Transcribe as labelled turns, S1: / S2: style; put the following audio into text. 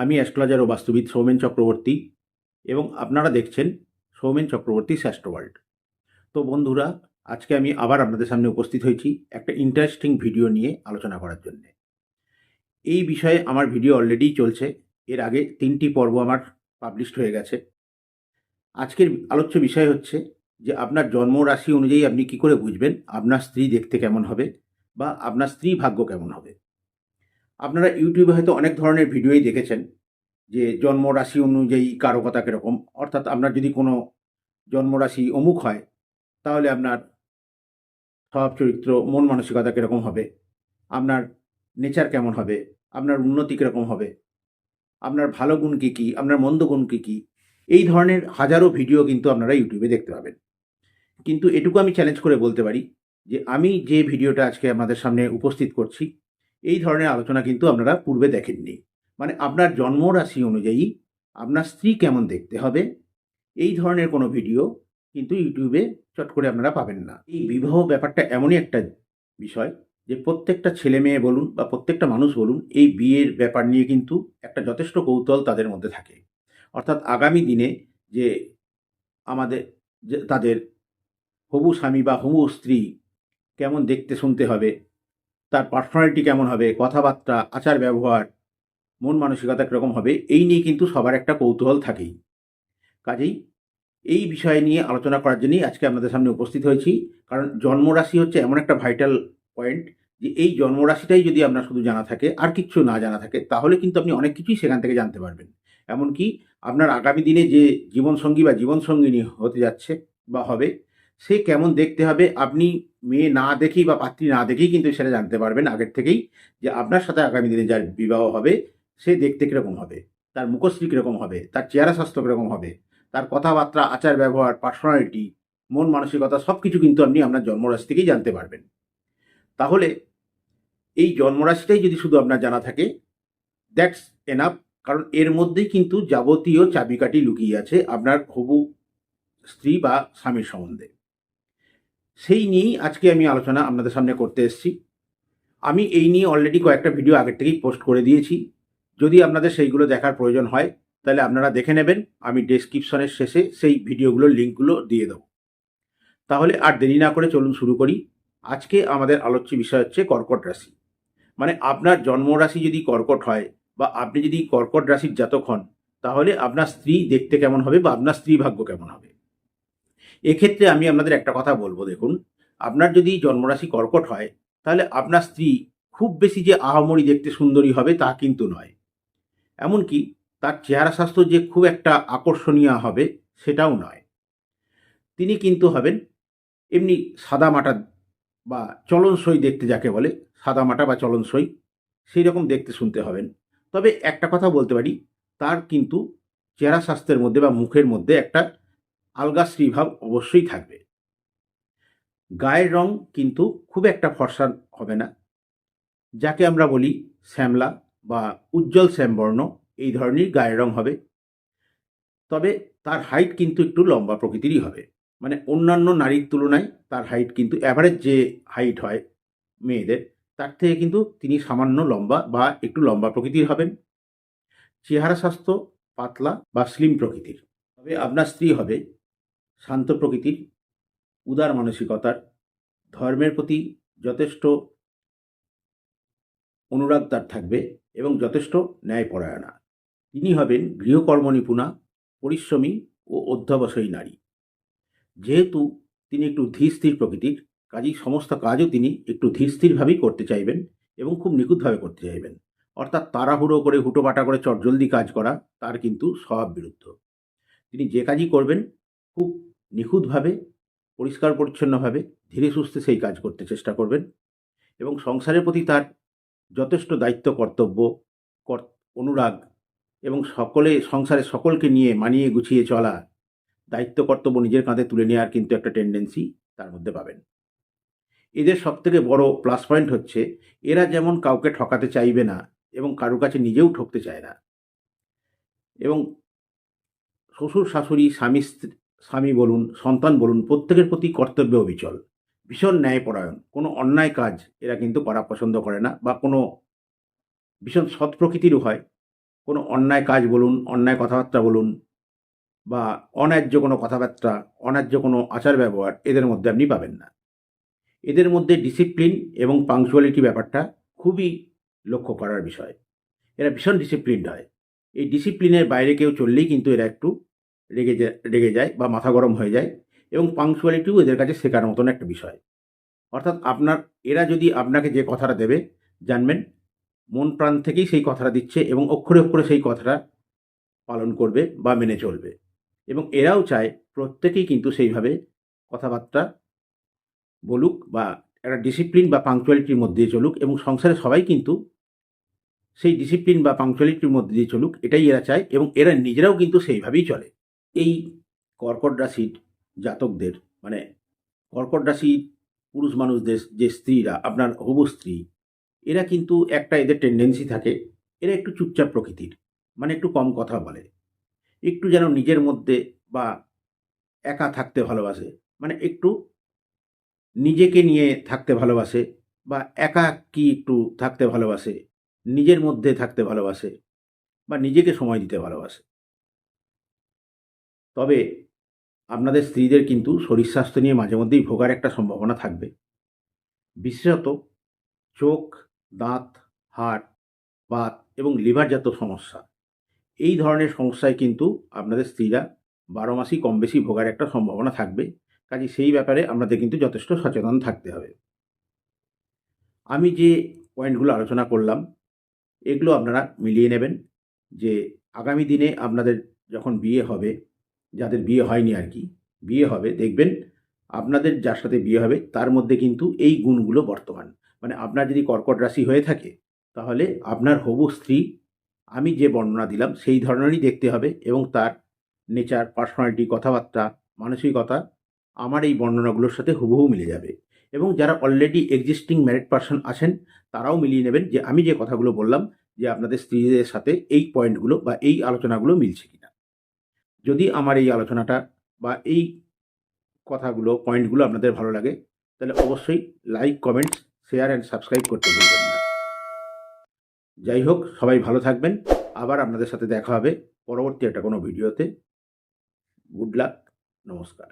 S1: আমি অ্যাস্ট্রোলজার ও বাস্তুবিদ সৌমেন চক্রবর্তী এবং আপনারা দেখছেন সৌমেন চক্রবর্তী ওয়ার্ল্ড। তো বন্ধুরা, আজকে আমি আবার আপনাদের সামনে উপস্থিত হয়েছি একটা ইন্টারেস্টিং ভিডিও নিয়ে আলোচনা করার জন্য। এই বিষয়ে আমার ভিডিও অলরেডি চলছে। এর আগে তিনটি পর্ব আমার পাবলিশড হয়ে গেছে। আজকের আলোচ্য বিষয় হচ্ছে যে আপনার জন্ম রাশি অনুযায়ী আপনি কি করে বুঝবেন? আপনার স্ত্রী দেখতে কেমন হবে? বা আপনার স্ত্রী ভাগ্য কেমন হবে? আপনারা ইউটিউবে হয়তো অনেক ধরনের ভিডিওই দেখেছেন যে জন্ম রাশি অনুযায়ী কারকতা কীরকম। অর্থাৎ আপনার যদি কোনো জন্মরাশি অমুক হয়, তাহলে আপনার স্বভাব চরিত্র, মন মানসিকতা কীরকম হবে, আপনার নেচার কেমন হবে, আপনার উন্নতি কীরকম হবে, আপনার ভালো গুণ কী কী, আপনার মন্দ গুণ কী কী, এই ধরনের হাজারো ভিডিও কিন্তু আপনারা ইউটিউবে দেখতে পাবেন। কিন্তু এটুকু আমি চ্যালেঞ্জ করে বলতে পারি যে আমি যে ভিডিওটা আজকে আপনাদের সামনে উপস্থিত করছি এই ধরনের আলোচনা কিন্তু আপনারা পূর্বে দেখেননি। মানে আপনার জন্ম রাশি অনুযায়ী আপনার স্ত্রী কেমন দেখতে হবে, এই ধরনের কোনো ভিডিও কিন্তু ইউটিউবে চট করে আপনারা পাবেন না। এই বিবাহ ব্যাপারটা এমনই একটা বিষয় যে প্রত্যেকটা ছেলে মেয়ে বলুন বা প্রত্যেকটা মানুষ বলুন, এই বিয়ের ব্যাপার নিয়ে কিন্তু একটা যথেষ্ট কৌতূহল তাদের মধ্যে থাকে। অর্থাৎ আগামী দিনে যে আমাদের তাদের হবু স্বামী বা হবু স্ত্রী কেমন দেখতে শুনতে হবে তার পার্সোনালিটি কেমন হবে, কথাবার্তা আচার ব্যবহার মন মানসিকতা কীরকম হবে, এই নিয়ে কিন্তু সবার একটা কৌতূহল থাকেই। কাজেই এই বিষয় নিয়ে আলোচনা করার জন্যই আজকে আপনাদের সামনে উপস্থিত হয়েছি। কারণ জন্মরাশি হচ্ছে এমন একটা ভাইটাল পয়েন্ট যে এই জন্মরাশিটাই যদি আপনার শুধু জানা থাকে, আর কিছু না জানা থাকে, তাহলে কিন্তু আপনি অনেক কিছুই সেখান থেকে জানতে পারবেন। এমনকি আপনার আগামী দিনে যে জীবনসঙ্গী বা জীবনসঙ্গিনী হতে যাচ্ছে বা হবে, সে কেমন দেখতে হবে, আপনি মেয়ে না দেখেই বা পাত্রী না দেখেই কিন্তু সেটা জানতে পারবেন আগের থেকেই যে আপনার সাথে আগামী দিনে যার বিবাহ হবে, সে দেখতে কীরকম হবে, তার মুখশ্রী কীরকম হবে, তার চেহারা স্বাস্থ্য কীরকম হবে, তার কথাবার্তা, আচার ব্যবহার পার্সোনালিটি মন মানসিকতা সব কিছু কিন্তু আপনি আপনার জন্মরাশি থেকেই জানতে পারবেন। তাহলে এই জন্মরাশিটাই যদি শুধু আপনার জানা থাকে দ্যাটস এনাফ কারণ এর মধ্যেই কিন্তু যাবতীয় চাবিকাঠি লুকিয়ে আছে আপনার হবু স্ত্রী বা স্বামীর সম্বন্ধে। সেই নিয়েই আজকে আমি আলোচনা আপনাদের সামনে করতে এসেছি। আমি এই নিয়ে অলরেডি কয়েকটা ভিডিও আগের থেকেই পোস্ট করে দিয়েছি। যদি আপনাদের সেইগুলো দেখার প্রয়োজন হয়, তাহলে আপনারা দেখে নেবেন। আমি ডেসক্রিপশনের শেষে সেই ভিডিওগুলোর লিঙ্কগুলো দিয়ে দেবো। তাহলে আর দেরি না করে চলুন শুরু করি। আজকে আমাদের আলোচ্য বিষয় হচ্ছে কর্কট রাশি। মানে আপনার জন্মরাশি যদি কর্কট হয় বা আপনি যদি কর্কট রাশির জাতক হন, তাহলে আপনার স্ত্রী দেখতে কেমন হবে বা আপনার স্ত্রী ভাগ্য কেমন হবে? এক্ষেত্রে আমি আপনাদের একটা কথা বলব, দেখুন। আপনার যদি জন্মরাশি কর্কট হয়, তাহলে আপনার স্ত্রী খুব বেশি যে আহামরি দেখতে সুন্দরী হবে তা কিন্তু নয়। এমনকি তার চেহারা স্বাস্থ্য যে খুব একটা আকর্ষণীয় হবে সেটাও নয়। তিনি কিন্তু হবেন এমনি সাদা মাটা বা চলনসই দেখতে যাকে বলে, সাদা মাটা বা চলনসই, সেই রকম দেখতে শুনতে হবেন। তবে একটা কথা বলতে পারি, তার কিন্তু চেহারা স্বাস্থ্যের মধ্যে বা মুখের মধ্যে একটা আলগা শ্রীভাব অবশ্যই থাকবে। গায়ের রং কিন্তু খুব একটা ফর্সা হবে না। যাকে আমরা বলি শ্যামলা বা উজ্জ্বল শ্যামবর্ণ, এই ধরনের গায়ের রং হবে। তবে তার হাইট কিন্তু একটু লম্বা প্রকৃতিরই হবে। মানে অন্যান্য নারীর তুলনায় তার হাইট কিন্তু অ্যাভারেজ যে হাইট হয় মেয়েদের, তার থেকে কিন্তু তিনি সামান্য লম্বা বা একটু লম্বা প্রকৃতির হবেন। চেহারা স্বাস্থ্য পাতলা বা স্লিম প্রকৃতির। তবে আপনার স্ত্রী হবে শান্ত প্রকৃতির উদার মানসিকতার ধর্মের প্রতি যথেষ্ট অনুরাগ তার থাকবে এবং যথেষ্ট ন্যায়পরায়ণা। তিনি হবেন গৃহকর্ম নিপুণা পরিশ্রমী ও অধ্যাবসায়ী নারী। যেহেতু তিনি একটু ধীর স্থির প্রকৃতির, কাজেই সমস্ত কাজও তিনি একটু ধীর স্থিরভাবেই করতে চাইবেন এবং খুব নিখুঁতভাবে করতে চাইবেন। অর্থাৎ তাড়াহুড়ো করে, হুটোপাটা করে, চটজলদি কাজ করা, তার কিন্তু স্বভাব বিরুদ্ধ তিনি যে কাজই করবেন, খুব নিখুঁতভাবে, পরিষ্কার পরিচ্ছন্নভাবে ধীরে সুস্থে সেই কাজ করতে চেষ্টা করবেন এবং সংসারের প্রতি তার যথেষ্ট দায়িত্ব, কর্তব্য অনুরাগ এবং সকলে সংসারে সকলকে নিয়ে মানিয়ে গুছিয়ে চলা, দায়িত্ব, কর্তব্য নিজের কাঁধে তুলে নেওয়ার কিন্তু একটা টেন্ডেন্সি তার মধ্যে পাবেন। এদের সবথেকে বড় প্লাস পয়েন্ট হচ্ছে, এরা যেমন কাউকে ঠকাতে চাইবে না এবং কারও কাছে নিজেও ঠকতে চায় না এবং শ্বশুর, শাশুড়ি, স্বামী স্বামী বলুন, সন্তান বলুন, প্রত্যেকের প্রতি কর্তব্য অবিচল। ভীষণ ন্যায়পরায়ণ। কোনো অন্যায় কাজ এরা কিন্তু করা পছন্দ করে না বা কোনো ভীষণ সৎ প্রকৃতিরও হয়। কোনো অন্যায় কাজ বলুন, অন্যায় কথাবার্তা বলুন বা অন্যায্য কোনো কথাবার্তা, অন্যায্য কোনো আচার ব্যবহার এদের মধ্যে আপনি পাবেন না। এদের মধ্যে ডিসিপ্লিন এবং পাংচুয়ালিটি ব্যাপারটা খুবই লক্ষ্য করার বিষয়। এরা ভীষণ ডিসিপ্লিনড হয়। এই ডিসিপ্লিনের বাইরে কেউ চললেই কিন্তু এরা একটু রেগে যায় রেগে যায় বা মাথা গরম হয়ে যায় এবং পাংচুয়ালিটিও এদের কাছে শেখার মতন একটা বিষয়। অর্থাৎ আপনার, এরা যদি আপনাকে যে কথাটা দেবে, জানবেন, মন প্রাণ থেকেই সেই কথাটা দিচ্ছে এবং অক্ষরে অক্ষরে সেই কথাটা পালন করবে বা মেনে চলবে। এবং এরাও চায় প্রত্যেকেই কিন্তু সেইভাবে কথাবার্তা বলুক বা একটা ডিসিপ্লিন বা পাংচুয়ালিটির মধ্যে দিয়ে চলুক এবং সংসারে সবাই কিন্তু সেই ডিসিপ্লিন বা পাংচুয়ালিটির মধ্যে দিয়ে চলুক, এটাই এরা চায় এবং এরা নিজেরাও কিন্তু সেইভাবেই চলে। এই কর্কট রাশির জাতকদের মানে কর্কট রাশির পুরুষ মানুষদের যে স্ত্রীরা, আপনার হবু স্ত্রী, এরা কিন্তু একটা এদের টেন্ডেন্সি থাকে, এরা একটু চুপচাপ প্রকৃতির মানে একটু কম কথা বলে। একটু যেন নিজের মধ্যে বা একা থাকতে ভালোবাসে মানে একটু নিজেকে নিয়ে থাকতে ভালোবাসে বা একা কি একটু থাকতে ভালোবাসে, নিজের মধ্যে থাকতে ভালোবাসে বা নিজেকে সময় দিতে ভালোবাসে। তবে আপনাদের স্ত্রীদের কিন্তু শরীর স্বাস্থ্য নিয়ে মাঝে মধ্যেই ভোগার একটা সম্ভাবনা থাকবে। বিশেষত চোখ, দাঁত, হাড়, বাত এবং লিভারজাত সমস্যা। এই ধরনের সমস্যায় কিন্তু আপনাদের স্ত্রীরা বারো মাসই কম বেশি ভোগার একটা সম্ভাবনা থাকবে। কাজে সেই ব্যাপারে আপনাদের কিন্তু যথেষ্ট সচেতন থাকতে হবে। আমি যে পয়েন্টগুলো আলোচনা করলাম, এগুলো আপনারা মিলিয়ে নেবেন যে আগামী দিনে আপনাদের যখন বিয়ে হবে যাদের বিয়ে হয়নি আর কি, বিয়ে হবে, দেখবেন আপনাদের যার সাথে বিয়ে হবে তার মধ্যে কিন্তু এই গুণগুলো বর্তমান। মানে আপনার যদি কর্কট রাশি হয়ে থাকে, তাহলে আপনার হবু স্ত্রী, আমি যে বর্ণনা দিলাম সেই ধরনেরই দেখতে হবে এবং তার নেচার, পার্সোনালিটি, কথাবার্তা, মানসিকতা, আমার এই বর্ণনাগুলোর সাথে হুবহু মিলে যাবে। এবং যারা অলরেডি এক্সিস্টিং ম্যারিড পার্সন আছেন, তারাও মিলিয়ে নেবেন যে আমি যে কথাগুলো বললাম যে আপনাদের স্ত্রীদের সাথে এই পয়েন্টগুলো বা এই আলোচনাগুলো মিলছে কিনা যদি আমার এই আলোচনাটা বা এই কথাগুলো, পয়েন্টগুলো আপনাদের ভালো লাগে, তাহলে অবশ্যই like, comments, share and subscribe করতে ভুলবেন না। যাই হোক, সবাই ভালো থাকবেন। আবার আপনাদের সাথে দেখা হবে পরবর্তী একটা কোনো ভিডিওতে। গুড লাক, নমস্কার।